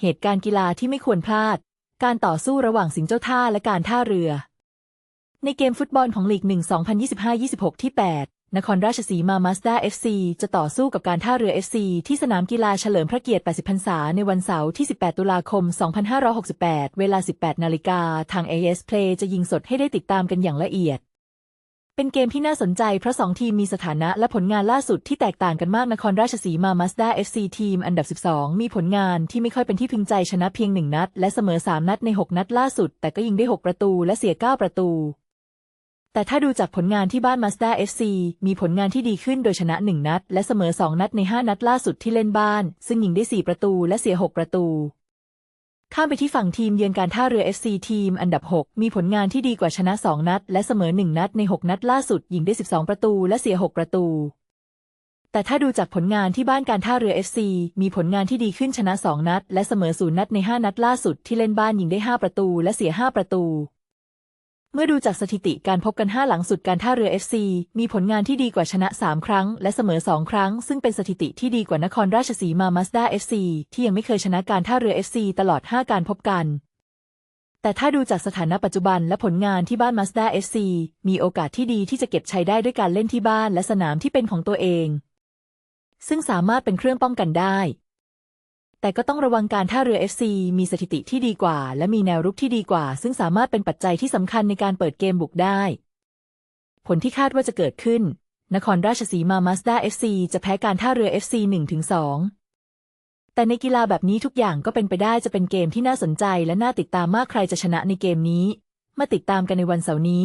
เหตุการณ์กีฬาที่ไม่ควรพลาด การต่อสู้ระหว่างสิงห์เจ้าท่าและการท่าเรือ ในเกมฟุตบอลของลีก 1 2025-26 ที่ 8 นครราชสีมามาสด้า FC จะต่อสู้กับการท่าเรือ FC ที่สนามกีฬาเฉลิมพระเกียรติ 80 พรรษา ในวันเสาร์ที่ 18 ตุลาคม 2568 เวลา 18 นาฬิกา ทาง AS Play จะยิงสดให้ได้ติดตามกันอย่างละเอียด เป็นเกมที่น่าสนใจเพราะ 2 ทีมมีสถานะและผลงานล่าสุดที่แตกต่างกันมากนครราชสีมามาสด้า FC ทีมอันดับ 12 มีผลงานที่ไม่ค่อยเป็นที่พึงใจชนะเพียง 1 นัด และเสมอ 3 นัดใน 6 นัดล่าสุด แต่ก็ยิงได้ 6 ประตูและเสีย 9 ประตู แต่ถ้าดูจากผลงานที่บ้านมาสด้า FC มีผลงานที่ดีขึ้นโดยชนะ 1 นัด และเสมอ 2 นัดใน 5 นัดล่าสุดที่เล่นบ้าน ซึ่งยิงได้ 4 ประตูและเสีย 6 ประตู ข้ามไปที่ฝั่งทีมเยือนการท่าเรือ FC ทีมอันดับ 6 มีผลงานที่ดีกว่าชนะ 2 นัด และเสมอ 1 นัดใน 6 นัดล่าสุดยิงได้ 12 ประตูและเสีย 6 ประตู แต่ถ้าดูจากผลงานที่บ้านการท่าเรือ FC มีผลงานที่ดีขึ้นชนะ 2 นัด และเสมอ 0 นัดใน 5 นัดล่าสุดที่เล่นบ้านยิงได้ 5 ประตูและเสีย 5 ประตู เมื่อดูจากสถิติการพบกัน 5 หลังสุดการท่าเรือ FC มีผลงานที่ดีกว่าชนะ 3 ครั้ง และเสมอ 2 ครั้ง ซึ่งเป็นสถิติที่ดีกว่านครราชสีมามาสด้า FC ที่ยังไม่เคยชนะการท่าเรือ FC ตลอด 5 การพบกัน แต่ถ้าดูจากสถานะปัจจุบันและผลงานที่บ้านมาสด้า FC มีโอกาสที่ดีที่จะเก็บชัยได้ด้วยการเล่นที่บ้านและสนามที่เป็นของตัวเอง ซึ่งสามารถเป็นเครื่องป้องกันได้ แต่ก็ต้องระวังการท่าเรือ FC มีสถิติที่ดีกว่า และมีแนวรุกที่ดีกว่า ซึ่งสามารถเป็นปัจจัยที่สำคัญในการเปิดเกมบุกได้ ผลที่คาดว่าจะเกิดขึ้น นครราชสีมามาสด้า FC จะแพ้การท่าเรือ FC 1-2 แต่ในกีฬาแบบนี้ทุกอย่างก็เป็นไปได้จะเป็นเกมที่น่าสนใจและน่าติดตามมากใครจะชนะในเกมนี้ มาติดตามกันในวันเสาร์นี้